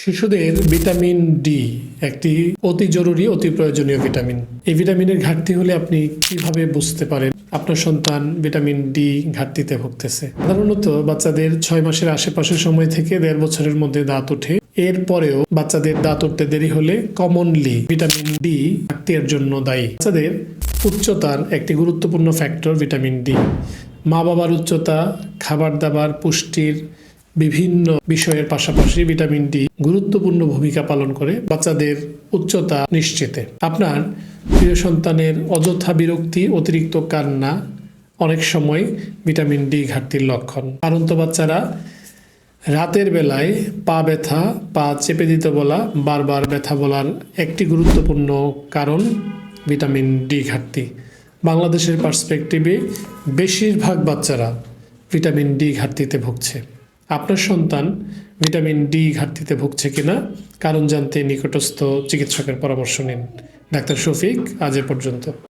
শিশুদের vitamin D একটি অতি জরুরি, অতি প্রয়োজনীয় ভিটামিন। এই ভিটামিনের ঘাটতি হলে আপনি কীভাবে বুঝতে পারেন? আপনার সন্তান ভিটামিন ডি ঘাটতিতে ভুগতেছে। সাধারণত বাচ্চাদের ছয় মাসের আশেপাশের সময় থেকে দেড় বছরের মধ্যে দাঁত ওঠে। এরপরেও বাচ্চাদের দাঁত উঠতে দেরি হলে কমনলি ভিটামিন ডি ঘাটতি এর জন্য দায়ী। বাচ্চাদের উচ্চতার একটি গুরুত্বপূর্ণ ফ্যাক্টর ভিটামিন ডি মা বাবার উচ্চতা, খাবার দাবার, পুষ্টির বিভিন্ন বিষয়ের পাশাপাশি ভিটামিন ডি গুরুত্বপূর্ণ ভূমিকা পালন করে বাচ্চাদের উচ্চতা নিশ্চিতে। আপনার প্রিয় সন্তানের অযথা বিরক্তি, অতিরিক্ত কান্না অনেক সময় ভিটামিন ডি ঘাটতির লক্ষণ। কারণ তো বাচ্চারা রাতের বেলায় পা ব্যথা, পা চেপে দিতে বলা, বারবার ব্যথা বলার একটি গুরুত্বপূর্ণ কারণ ভিটামিন ডি ঘাটতি। বাংলাদেশের পার্সপেক্টিভে বেশিরভাগ বাচ্চারা ভিটামিন ডি ঘাটতিতে ভুগছে। আপনার সন্তান ভিটামিন ডি ঘাটতিতে ভুগছে কিনা? কারণ জানতে নিকটস্থ চিকিৎসকের পরামর্শ নিন। ডাক্তার শফিক, আজ এ পর্যন্ত।